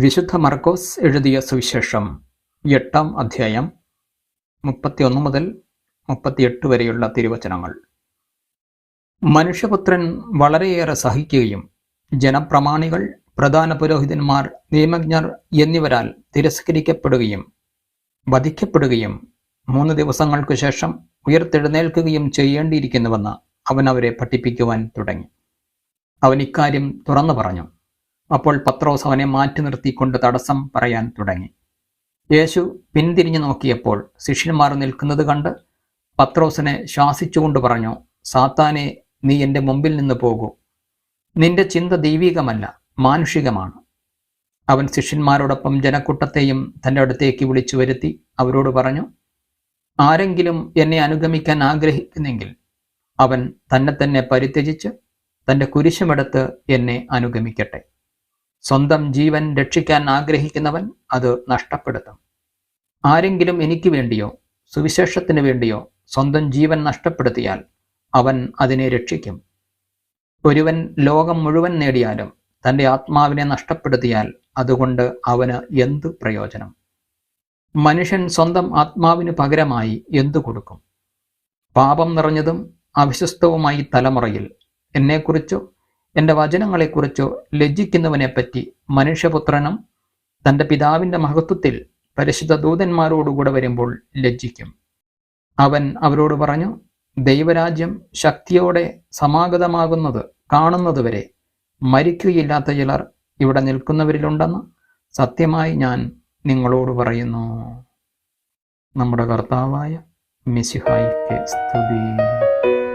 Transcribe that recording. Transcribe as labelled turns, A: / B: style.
A: വിശുദ്ധ മർക്കോസ് എഴുതിയ സുവിശേഷം എട്ടാം അധ്യായം മുപ്പത്തിയൊന്ന് മുതൽ മുപ്പത്തിയെട്ട് വരെയുള്ള തിരുവചനങ്ങൾ. മനുഷ്യപുത്രൻ വളരെയേറെ സഹിക്കുകയും ജനപ്രമാണികൾ പ്രധാന പുരോഹിതന്മാർ നിയമജ്ഞർ എന്നിവരാൽ തിരസ്കരിക്കപ്പെടുകയും വധിക്കപ്പെടുകയും മൂന്ന് ദിവസങ്ങൾക്ക് ശേഷം ഉയർത്തെഴുന്നേൽക്കുകയും ചെയ്യേണ്ടിയിരിക്കുന്നുവെന്ന് അവൻ അവരെ പഠിപ്പിക്കുവാൻ തുടങ്ങി. അവൻ ഇക്കാര്യം തുറന്നു പറഞ്ഞു. അപ്പോൾ പത്രോസ് അവനെ മാറ്റി നിർത്തിക്കൊണ്ട് തടസ്സം പറയാൻ തുടങ്ങി. യേശു പിന്തിരിഞ്ഞു നോക്കിയപ്പോൾ ശിഷ്യന്മാർ നിൽക്കുന്നത് കണ്ട് പത്രോസിനെ ശാസിച്ചുകൊണ്ട് പറഞ്ഞു സാത്താനെ നീ എന്റെ മുമ്പിൽ നിന്ന് പോകൂ. നിന്റെ ചിന്ത ദൈവികമല്ല മാനുഷികമാണ്. അവൻ ശിഷ്യന്മാരോടൊപ്പം ജനക്കൂട്ടത്തെയും തന്റെ അടുത്തേക്ക് വിളിച്ചു വരുത്തി അവരോട് പറഞ്ഞു ആരെങ്കിലും എന്നെ അനുഗമിക്കാൻ ആഗ്രഹിക്കുന്നെങ്കിൽ അവൻ തന്നെ തന്നെ പരിത്യജിച്ച് തന്റെ കുരിശുമെടുത്ത് എന്നെ അനുഗമിക്കട്ടെ. സ്വന്തം ജീവൻ രക്ഷിക്കാൻ ആഗ്രഹിക്കുന്നവൻ അത് നഷ്ടപ്പെടുത്തും. ആരെങ്കിലും എനിക്ക് വേണ്ടിയോ സുവിശേഷത്തിന് വേണ്ടിയോ സ്വന്തം ജീവൻ നഷ്ടപ്പെടുത്തിയാൽ അവൻ അതിനെ രക്ഷിക്കും. ഒരുവൻ ലോകം മുഴുവൻ നേടിയാലും തന്റെ ആത്മാവിനെ നഷ്ടപ്പെടുത്തിയാൽ അതുകൊണ്ട് അവന് എന്ത് പ്രയോജനം? മനുഷ്യൻ സ്വന്തം ആത്മാവിന് പകരമായി എന്തു കൊടുക്കും? പാപം നിറഞ്ഞതും അവിശ്വസ്തവുമായി തലമുറയിൽ എന്നെക്കുറിച്ചോ എന്റെ വചനങ്ങളെക്കുറിച്ചോ ലജ്ജിക്കുന്നവനെപ്പറ്റി മനുഷ്യപുത്രനും തന്റെ പിതാവിന്റെ മഹത്വത്തിൽ പരിശുദ്ധ ദൂതന്മാരോടുകൂടെ വരുമ്പോൾ ലജ്ജിക്കും. അവൻ അവരോട് പറഞ്ഞു ദൈവരാജ്യം ശക്തിയോടെ സമാഗതമാകുന്നത് കാണുന്നതുവരെ മരിക്കുകയില്ലാത്ത ചിലർ ഇവിടെ നിൽക്കുന്നവരിലുണ്ടെന്ന് സത്യമായി ഞാൻ നിങ്ങളോട് പറയുന്നു. നമ്മുടെ കർത്താവായ മിസിഹായിക്ക് സ്തുതി.